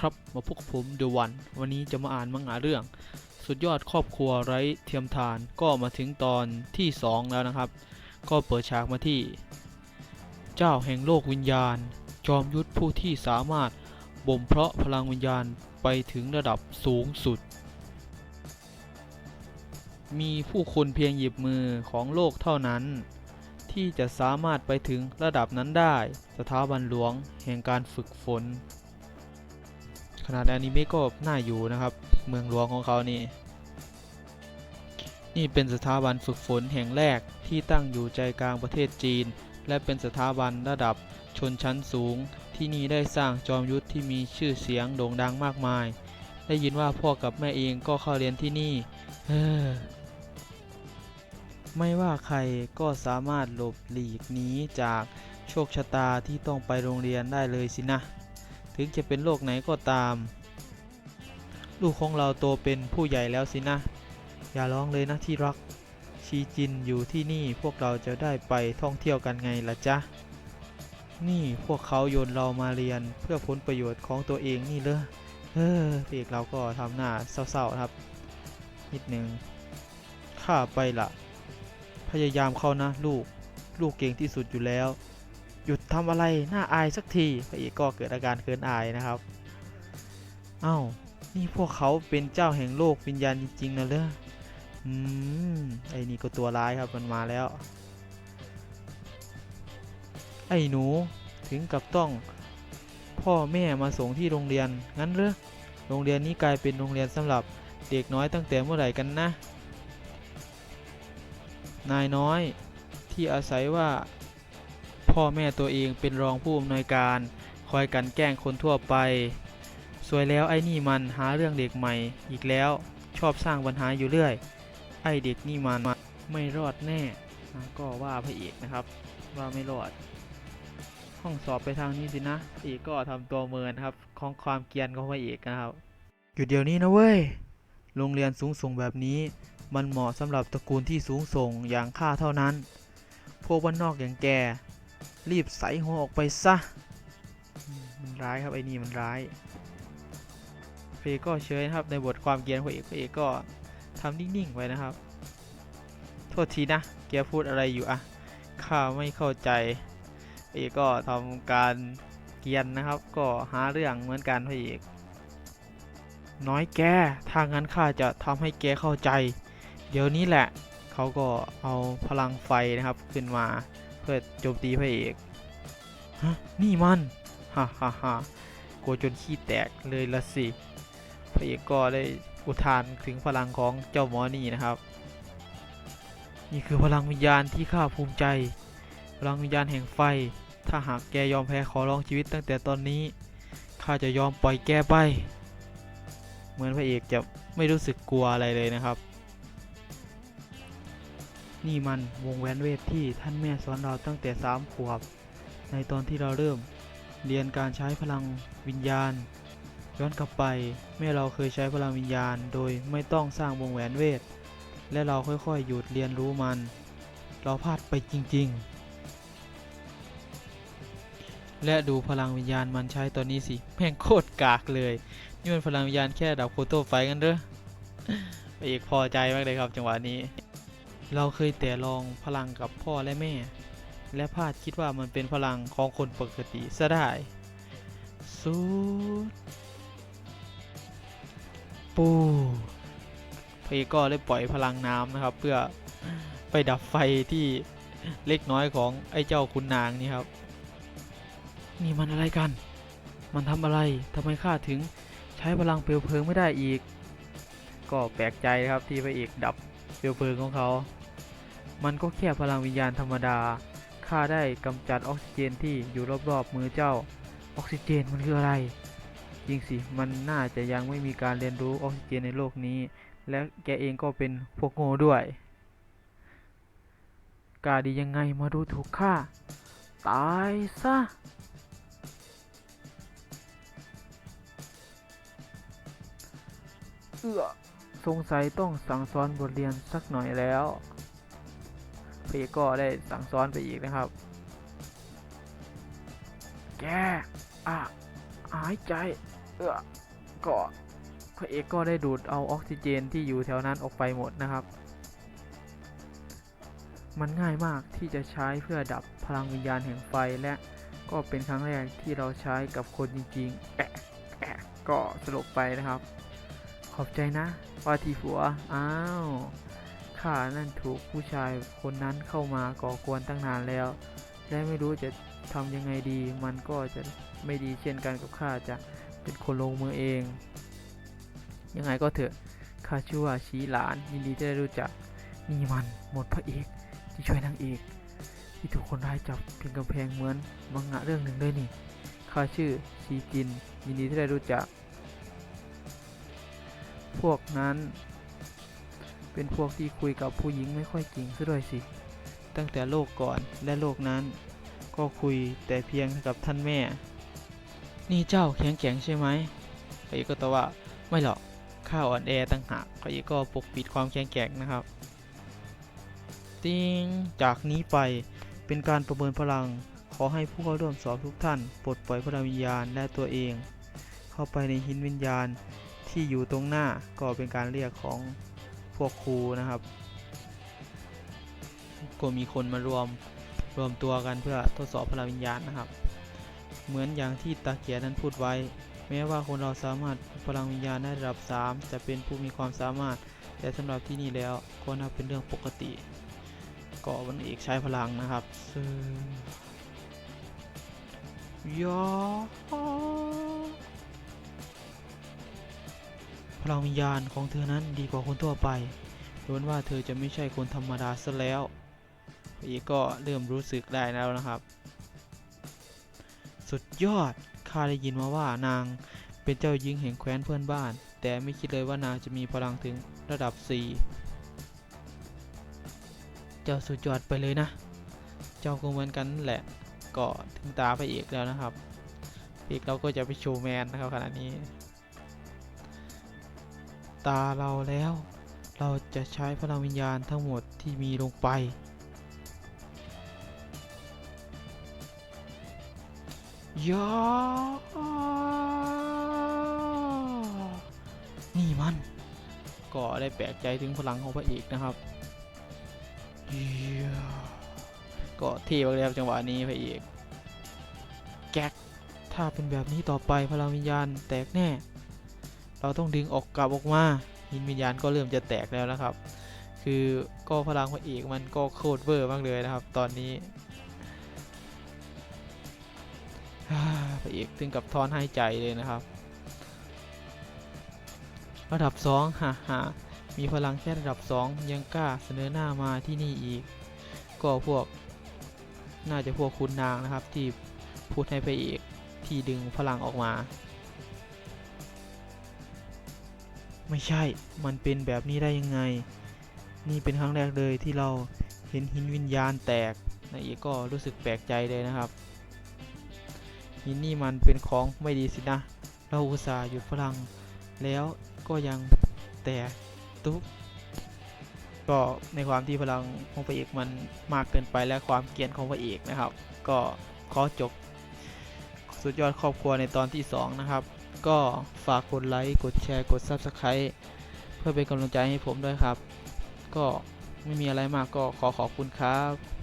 ครับมาพบกับผมเดวัน วันนี้จะมาอ่านมังงะเรื่อง สุดยอดครอบครัวไร้เทียมทานก็มาถึงตอนที่ 2 แล้วนะครับ ก็เปิดฉากมาที่ เจ้าแห่งโลกวิญญาณ จอมยุทธผู้ที่สามารถบ่มเพาะพลังวิญญาณไปถึงระดับสูงสุด มีผู้คนเพียงหยิบมือของโลกเท่านั้น ที่จะสามารถไปถึงระดับนั้นได้ สถาบันหลวงแห่งการฝึกฝน นาดอนิเมะก็น่าอยู่นะครับ เมืองหลวงของเขานี่ นี่เป็นสถาบันฝึกฝนแห่งแรกที่ตั้งอยู่ใจกลางประเทศจีน และเป็นสถาบันระดับชนชั้นสูง ที่นี่ได้สร้างจอมยุทธที่มีชื่อเสียงโด่งดังมากมาย ได้ยินว่าพ่อกับแม่เองก็เข้าเรียนที่นี่ไม่ว่าใครก็สามารถหลบหลีกหนีจากโชคชะตาที่ต้องไปโรงเรียนได้เลยสินะ ถึงจะเป็นโรคไหนก็ตาม ลูกของเราโตเป็นผู้ใหญ่แล้วสินะ อย่าร้องเลยนะที่รัก ชีจินอยู่ที่นี่พวกเราจะได้ไปท่องเที่ยวกันไงล่ะจ๊ะ นี่พวกเขาโยนเรามาเรียนเพื่อผลประโยชน์ของตัวเองนี่เลยเออพี่เอกเราก็ทำหน้าเศร้าๆครับ นิดหนึ่งข้าไปละพยายามเข้านะลูก ลูกเก่งที่สุดอยู่แล้ว ยุดทำอะไรน่าอายสักทีพระเอกก็เกิดอาการเขินอายนะครับเอ้านี่พวกเขาเป็นเจ้าแห่งโลกวิญญาณจริงๆนะเลยอืมไอ้นี่ก็ตัวร้ายครับมันมาแล้ว ไอ้หนูถึงกับต้องพ่อแม่มาส่งที่โรงเรียนงั้นเหรอโรงเรียนนี้กลายเป็นโรงเรียนสำหรับเด็กน้อยตั้งแต่เมื่อไหร่กันนะ นายน้อยที่อาศัยว่า พ่อแม่ตัวเองเป็นรองผู้อำนวยการ คอยกันแกล้งคนทั่วไป สวยแล้วไอ้นี่มันหาเรื่องเด็กใหม่ อีกแล้วชอบสร้างปัญหาอยู่เรื่อย ไอ้เด็กนี่มันไม่รอดแน่ ก็ว่าพระเอกนะครับ ว่าไม่รอด ห้องสอบไปทางนี้สินะพระเอกก็ทำตัวเมินครับ ของความเกรียนของพระเอกนะครับอยู่เดี๋ยวนี้นะเว้ย โรงเรียนสูงส่งแบบนี้ มันเหมาะสำหรับตระกูลที่สูงส่งอย่างข้าเท่านั้น พวกบ้านนอกอย่างแก รีบใส่หัวออกไปซะ มันร้ายครับไอ้นี่มันร้ายพระเอกก็เชยนะครับในบทความเกียนพระเอกพระเอกก็ทำนิ่งๆไว้นะครับ โทษทีนะแกพูดอะไรอยู่อะข้าไม่เข้าใจพระเอกก็ทำการเกียนนะครับ ก็หาเรื่องเหมือนกันพระเอกน้อยแกถ้างั้นข้าจะทำให้แกเข้าใจ เดี๋ยวนี้แหละ เขาก็เอาพลังไฟนะครับขึ้นมา เพื่อโจมตีพระเอกฮะนี่มันฮ่าฮ่าฮ่ากลัวจนขี้แตกเลยละสิพระเอกก็ได้อุทานถึงพลังของเจ้าหมอนี่นะครับ นี่คือพลังวิญญาณที่ข้าภูมิใจ พลังวิญญาณแห่งไฟ ถ้าหากแกยอมแพ้ขอร้องชีวิตตั้งแต่ตอนนี้ข้าจะยอมปล่อยแกไป เหมือนพระเอกจะไม่รู้สึกกลัวอะไรเลยนะครับ นี่มันวงแหวนเวทที่ท่านแม่สอนเราตั้งแต่สามขวบ ในตอนที่เราเริ่มเรียนการใช้พลังวิญญาณ ย้อนกลับไปแม่เราเคยใช้พลังวิญญาณ โดยไม่ต้องสร้างวงแหวนเวท และเราค่อยๆ หยุดเรียนรู้มัน เราพลาดไปจริงๆ และดูพลังวิญญาณมันใช้ตอนนี้สิแม่งโคตรกากเลยนี่มันพลังวิญญาณแค่ดับโคโต้ไฟกันเด้อะเอกพอใจมากเลยครับจังหวะนี้ เราเคยแต่ลองพลังกับพ่อและแม่ และพลาดคิดว่ามันเป็นพลังของคนปกติซะได้สูดปูพระเอกก็ได้ปล่อยพลังน้ำนะครับ เพื่อไปดับไฟที่เล็กน้อยของไอ้เจ้าคุณนางนี่ครับ นี่มันอะไรกัน มันทำอะไรทำไมข้าถึงใช้พลังเปลวเพลิงไม่ได้อีก ก็แปลกใจนะครับที่พระเอกดับเปลวเพลิงของเขา มันก็แค่พลังวิญญาณธรรมดา ข้าได้กำจัดออกซิเจนที่อยู่รอบๆมือเจ้า ออกซิเจนมันคืออะไร จริงสิ มันน่าจะยังไม่มีการเรียนรู้ออกซิเจนในโลกนี้ และแกเองก็เป็นพวกโง่ด้วย กาดียังไงมาดูถูกข้า ตายซะเอื้อสงสัยต้องสั่งสอนบทเรียนสักหน่อยแล้ว เอกก็ได้สั่งสอนไปอีกนะครับ แกอะหายใจ เออก็พระเอกก็ได้ดูดเอาออกซิเจนที่อยู่แถวนั้นออกไปหมดนะครับ มันง่ายมากที่จะใช้เพื่อดับพลังวิญญาณแห่งไฟและก็เป็นครั้งแรกที่เราใช้กับคนจริงๆแอะแอะก็สลบไปนะครับ ขอบใจนะว่าที่ผัว อ้าว ข้านั่นถูกผู้ชายคนนั้นเข้ามาก่อกวนตั้งนานแล้ว และไม่รู้จะทำยังไงดี มันก็จะไม่ดีเช่นกันกับข้าจะเป็นคนลงมือเอง ยังไงก็เถอะข้าชื่อว่าชีหลานยินดีที่ได้รู้จักนี่มันหมดพระเอกที่ช่วยนางเอกที่ถูกคนร้ายจับพิงกำแพงเหมือนมังงะเรื่องหนึ่งเลยนี่ข้าชื่อชีจินยินดีที่ได้รู้จัก พวกนั้น เป็นพวกที่คุยกับผู้หญิงไม่ค่อยเก่งซะด้วยสิ ตั้งแต่โลกก่อนและโลกนั้น ก็คุยแต่เพียงกับท่านแม่ นี่เจ้าแข็งแกร่งใช่ไหมพระเอกก็ตอบว่าไม่หรอกข้าอ่อนแอตั้งหากพระเอกก็ปกปิดความแข็งแกร่งนะครับติงจากนี้ไปเป็นการประเมินพลัง ขอให้ผู้เข้าร่วมสอบทุกท่านปลดปล่อยพลังวิญญาณและตัวเอง เข้าไปในหินวิญญาณที่อยู่ตรงหน้าก็เป็นการเรียกของ วกครูนะครับ ก็มีคนมารวมรวมตัวกันเพื่อทดสอบพลังวิญญาณนะครับ เหมือนอย่างที่ตาเกียนั้นพูดไว้ แม้ว่าคนเราสามารถพลังวิญญาณได้ระดับ 3 จะเป็นผู้มีความสามารถ แต่สำหรับที่นี่แล้วก็นับเป็นเรื่องปกติก็วันเอกใช้พลังนะครับซึ่งยอ พลังวิญญาณของเธอนั้นดีกว่าคนทั่วไปล้วนว่าเธอจะไม่ใช่คนธรรมดาซะแล้วพระเอกก็เริ่มรู้สึกได้แล้วนะครับ สุดยอด ข้าได้ยินมาว่านางเป็นเจ้าหญิงแห่งแคว้นเพื่อนบ้าน แต่ไม่คิดเลยว่านางจะมีพลังถึงระดับ 4 เจ้าสุดยอดไปเลยนะ เจ้าก็เหมือนกันนั่นแหละ ก็ถึงตาพระเอกแล้วนะครับพระเอกเราก็จะไปโชว์แมนนะครับขณะนี้ ตาเราแล้ว เราจะใช้พลังวิญญาณทั้งหมดที่มีลงไปยานี่มัน ก็ได้แปลกใจถึงพลังของพระเอกนะครับเยี่ยก็เท่มากเลยครับจังหวะนี้พระเอก แก๊ก ถ้าเป็นแบบนี้ต่อไปพลังวิญญาณแตกแน่ เราต้องดึงออกกลับออกมาหินวิญญาณก็เริ่มจะแตกแล้วนะครับ คือก็พลังพระเอกมันก็โคตรเวอร์มากเลยนะครับ ตอนนี้พระเอกถึงกับทอนให้ใจเลยนะครับ ระดับ2ฮ่าฮ่ามีพลังแค่ระดับ 2 ยังกล้าเสนอหน้ามาที่นี่อีก ก็พวกน่าจะพวกคุณนางนะครับที่พูดให้พระเอกที่ดึงพลังออกมา ไม่ใช่ มันเป็นแบบนี้ได้ยังไง นี่เป็นครั้งแรกเลยที่เราเห็นหินวิญญาณแตกนายเอกก็รู้สึกแปลกใจเลยนะครับ หินนี่มันเป็นของไม่ดีสินะ เราอุตส่าห์หยุดพลัง แล้วก็ยังแตกตุ๊บก็ในความที่พลังของพระเอกมันมากเกินไปและความเกรียนของพระเอกนะครับ ก็ขอจบสุดยอดครอบครัวในตอนที่ 2 นะครับ ก็ฝากกดไลค์กดแชร์กด Subscribe เพื่อเป็นกำลังใจให้ผมด้วยครับ ก็ไม่มีอะไรมากก็ขอขอบคุณครับ